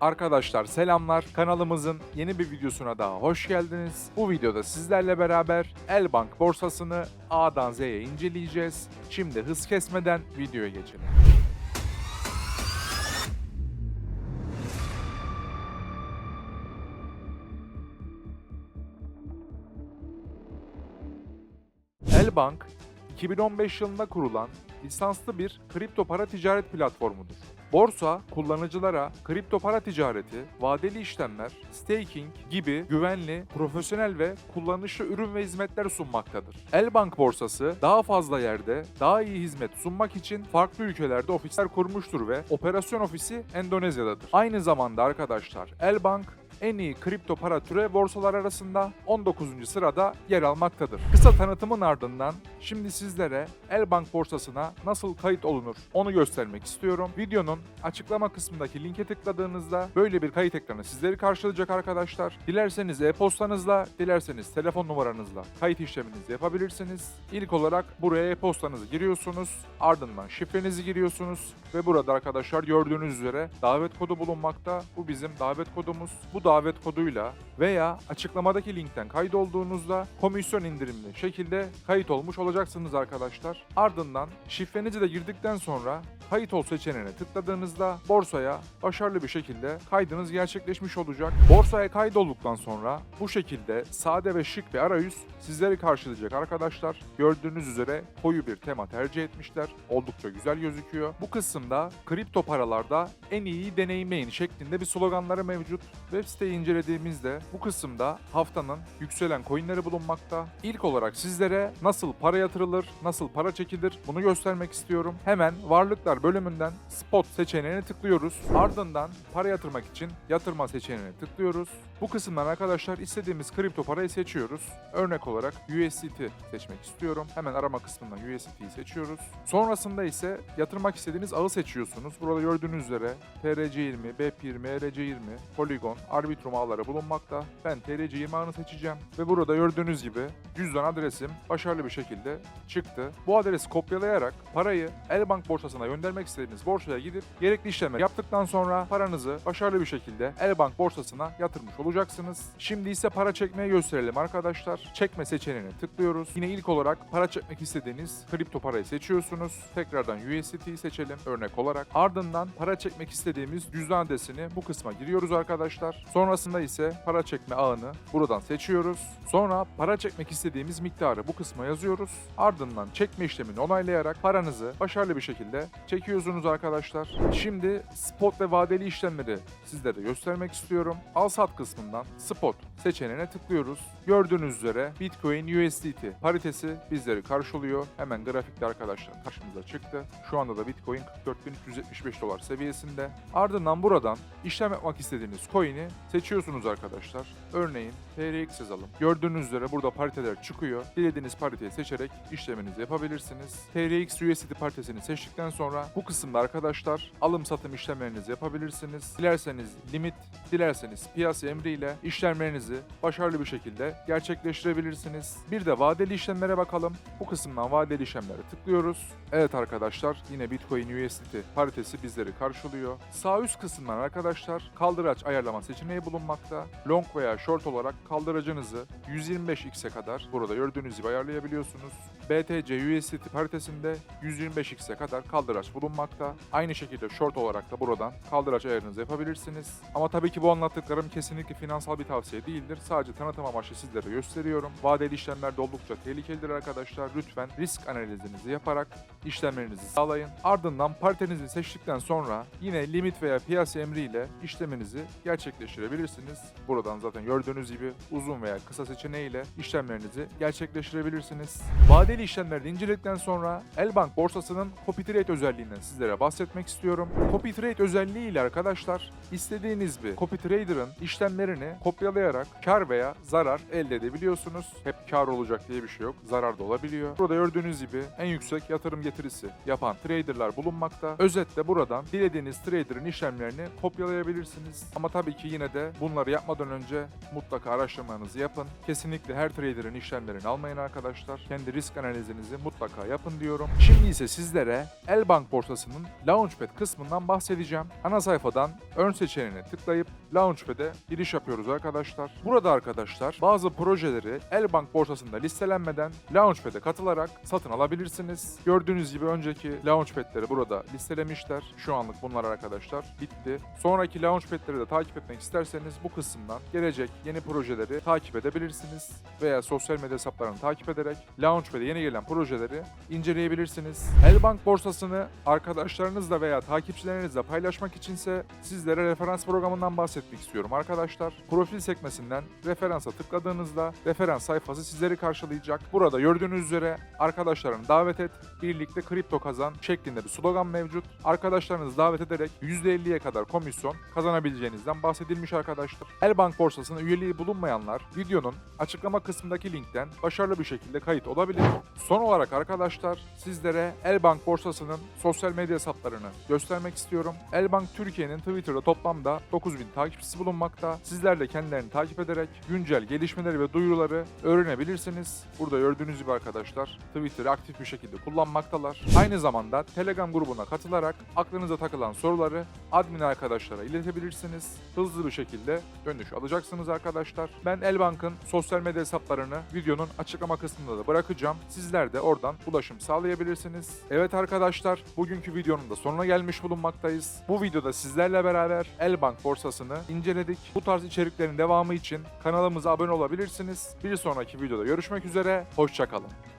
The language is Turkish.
Arkadaşlar selamlar. Kanalımızın yeni bir videosuna daha hoş geldiniz. Bu videoda sizlerle beraber Elbank borsasını A'dan Z'ye inceleyeceğiz. Şimdi hız kesmeden videoya geçelim. Elbank 2015 yılında kurulan lisanslı bir kripto para ticaret platformudur. Borsa, kullanıcılara kripto para ticareti, vadeli işlemler, staking gibi güvenli, profesyonel ve kullanışlı ürün ve hizmetler sunmaktadır. Elbank borsası daha fazla yerde, daha iyi hizmet sunmak için farklı ülkelerde ofisler kurmuştur ve operasyon ofisi Endonezya'dadır. Aynı zamanda arkadaşlar Elbank en iyi kripto para türe borsalar arasında 19. sırada yer almaktadır. Kısa tanıtımın ardından şimdi sizlere Elbank borsasına nasıl kayıt olunur onu göstermek istiyorum. Videonun açıklama kısmındaki linke tıkladığınızda böyle bir kayıt ekranı sizleri karşılayacak arkadaşlar. Dilerseniz e-postanızla, dilerseniz telefon numaranızla kayıt işleminizi yapabilirsiniz. İlk olarak buraya e-postanızı giriyorsunuz, ardından şifrenizi giriyorsunuz ve burada arkadaşlar gördüğünüz üzere davet kodu bulunmakta. Bu bizim davet kodumuz. Bu davet koduyla veya açıklamadaki linkten kaydolduğunuzda komisyon indirimli şekilde kayıt olmuş olacaksınız arkadaşlar. Ardından şifrenizi de girdikten sonra kayıt ol seçeneğine tıkladığınızda borsaya başarılı bir şekilde kaydınız gerçekleşmiş olacak. Borsaya kaydolduktan sonra bu şekilde sade ve şık bir arayüz sizleri karşılayacak arkadaşlar. Gördüğünüz üzere koyu bir tema tercih etmişler. Oldukça güzel gözüküyor. Bu kısımda kripto paralarda en iyiyi deneyimleyin şeklinde bir sloganları mevcut. Web siteyi incelediğimizde bu kısımda haftanın yükselen coinleri bulunmakta. İlk olarak sizlere nasıl para yatırılır, nasıl para çekilir bunu göstermek istiyorum. Hemen varlıklar bölümünden spot seçeneğine tıklıyoruz. Ardından para yatırmak için yatırma seçeneğine tıklıyoruz. Bu kısımdan arkadaşlar istediğimiz kripto parayı seçiyoruz. Örnek olarak USDT seçmek istiyorum. Hemen arama kısmından USDT'yi seçiyoruz. Sonrasında ise yatırmak istediğiniz ağı seçiyorsunuz. Burada gördüğünüz üzere TRC20, BEP20, ERC20, Polygon, Arbitrum ağları bulunmakta. Ben TRC20 ağını seçeceğim ve burada gördüğünüz gibi cüzdan adresim başarılı bir şekilde çıktı. Bu adresi kopyalayarak parayı Elbank borsasına göndermek istediğiniz borsaya gidip gerekli işlemleri yaptıktan sonra paranızı başarılı bir şekilde Elbank borsasına yatırmış olacaksınız. Şimdi ise para çekmeyi gösterelim arkadaşlar. Çekme seçeneğine tıklıyoruz. Yine ilk olarak para çekmek istediğiniz kripto parayı seçiyorsunuz. Tekrardan USDT'yi seçelim örnek olarak. Ardından para çekmek istediğimiz cüzdan adresini bu kısma giriyoruz arkadaşlar. Sonrasında ise para çekme ağını buradan seçiyoruz. Sonra para çekmek istediğimiz miktarı bu kısma yazıyoruz. Ardından çekme işlemini onaylayarak paranızı başarılı bir şekilde çekiyorsunuz arkadaşlar. Şimdi spot ve vadeli işlemleri sizlere göstermek istiyorum. Al sat kısmından spot seçeneğine tıklıyoruz. Gördüğünüz üzere Bitcoin USDT paritesi bizleri karşılıyor. Hemen grafikte arkadaşlar karşımıza çıktı. Şu anda da Bitcoin 44.375 dolar seviyesinde. Ardından buradan işlem yapmak istediğiniz coin'i seçiyorsunuz arkadaşlar. Örneğin TRX yazalım. Gördüğünüz üzere burada pariteler çıkıyor. Dilediğiniz pariteyi seçerek işleminizi yapabilirsiniz. TRX USDT paritesini seçtikten sonra bu kısımda arkadaşlar alım satım işlemlerinizi yapabilirsiniz. Dilerseniz limit, dilerseniz piyasa emriyle işlemlerinizi başarılı bir şekilde gerçekleştirebilirsiniz. Bir de vadeli işlemlere bakalım. Bu kısımdan vadeli işlemlere tıklıyoruz. Evet arkadaşlar yine Bitcoin USDT paritesi bizleri karşılıyor. Sağ üst kısımdan arkadaşlar kaldıraç ayarlama seçeneği bulunmakta. Long veya short olarak kaldıracınızı 125x'e kadar burada gördüğünüz gibi ayarlayabiliyorsunuz. BTC USDT paritesinde 125x'e kadar kaldıraç bulunmakta. Aynı şekilde short olarak da buradan kaldıraç ayarınızı yapabilirsiniz. Ama tabii ki bu anlattıklarım kesinlikle finansal bir tavsiye değildir. Sadece tanıtım amaçlı sizlere gösteriyorum. Vadeli işlemlerde oldukça tehlikelidir arkadaşlar. Lütfen risk analizinizi yaparak işlemlerinizi sağlayın. Ardından paritenizi seçtikten sonra yine limit veya piyasa emriyle işleminizi gerçekleştirebilirsiniz. Buradan zaten gördüğünüz gibi uzun veya kısa seçeneğiyle işlemlerinizi gerçekleştirebilirsiniz. Vadeli işlemleri inceledikten sonra Elbank borsasının copy trade özelliğinden sizlere bahsetmek istiyorum. Copy trade özelliği ile arkadaşlar istediğiniz bir copy trader'ın işlemlerini kopyalayarak kar veya zarar elde edebiliyorsunuz. Hep kar olacak diye bir şey yok. Zarar da olabiliyor. Burada gördüğünüz gibi en yüksek yatırım getirisi yapan traderlar bulunmakta. Özetle buradan dilediğiniz trader'ın işlemlerini kopyalayabilirsiniz. Ama tabii ki yine de bunları yapmadan önce mutlaka araştırmanızı yapın. Kesinlikle her trader'ın işlemlerini almayın arkadaşlar. Kendi risk analizinizi analizinizi mutlaka yapın diyorum. Şimdi ise sizlere Elbank borsasının Launchpad kısmından bahsedeceğim. Ana sayfadan ön seçeneğine tıklayıp Launchpad'e giriş yapıyoruz arkadaşlar. Burada arkadaşlar bazı projeleri Elbank borsasında listelenmeden Launchpad'e katılarak satın alabilirsiniz. Gördüğünüz gibi önceki Launchpad'leri burada listelemişler. Şu anlık bunlar arkadaşlar bitti. Sonraki Launchpad'leri de takip etmek isterseniz bu kısımdan gelecek yeni projeleri takip edebilirsiniz. Veya sosyal medya hesaplarını takip ederek Launchpad'e yeni gelen projeleri inceleyebilirsiniz. Elbank borsasını arkadaşlarınızla veya takipçilerinizle paylaşmak içinse sizlere referans programından bahsetmek istiyorum arkadaşlar. Profil sekmesinden referansa tıkladığınızda referans sayfası sizleri karşılayacak. Burada gördüğünüz üzere arkadaşlarını davet et, birlikte kripto kazan şeklinde bir slogan mevcut. Arkadaşlarınızı davet ederek %50'ye kadar komisyon kazanabileceğinizden bahsedilmiş arkadaşlar. Elbank borsasına üyeliği bulunmayanlar videonun açıklama kısmındaki linkten başarılı bir şekilde kayıt olabilir. Son olarak arkadaşlar sizlere Elbank borsasının sosyal medya hesaplarını göstermek istiyorum. Elbank Türkiye'nin Twitter'da toplamda 9000 takipçisi bulunmakta. Sizler de kendilerini takip ederek güncel gelişmeleri ve duyuruları öğrenebilirsiniz. Burada gördüğünüz gibi arkadaşlar Twitter'ı aktif bir şekilde kullanmaktalar. Aynı zamanda Telegram grubuna katılarak aklınıza takılan soruları admin arkadaşlara iletebilirsiniz. Hızlı bir şekilde dönüş alacaksınız arkadaşlar. Ben Elbank'ın sosyal medya hesaplarını videonun açıklama kısmında da bırakacağım. Sizler de oradan ulaşım sağlayabilirsiniz. Evet arkadaşlar bugünkü videonun da sonuna gelmiş bulunmaktayız. Bu videoda sizlerle beraber Elbank borsasını inceledik. Bu tarz içeriklerin devamı için kanalımıza abone olabilirsiniz. Bir sonraki videoda görüşmek üzere. Hoşçakalın.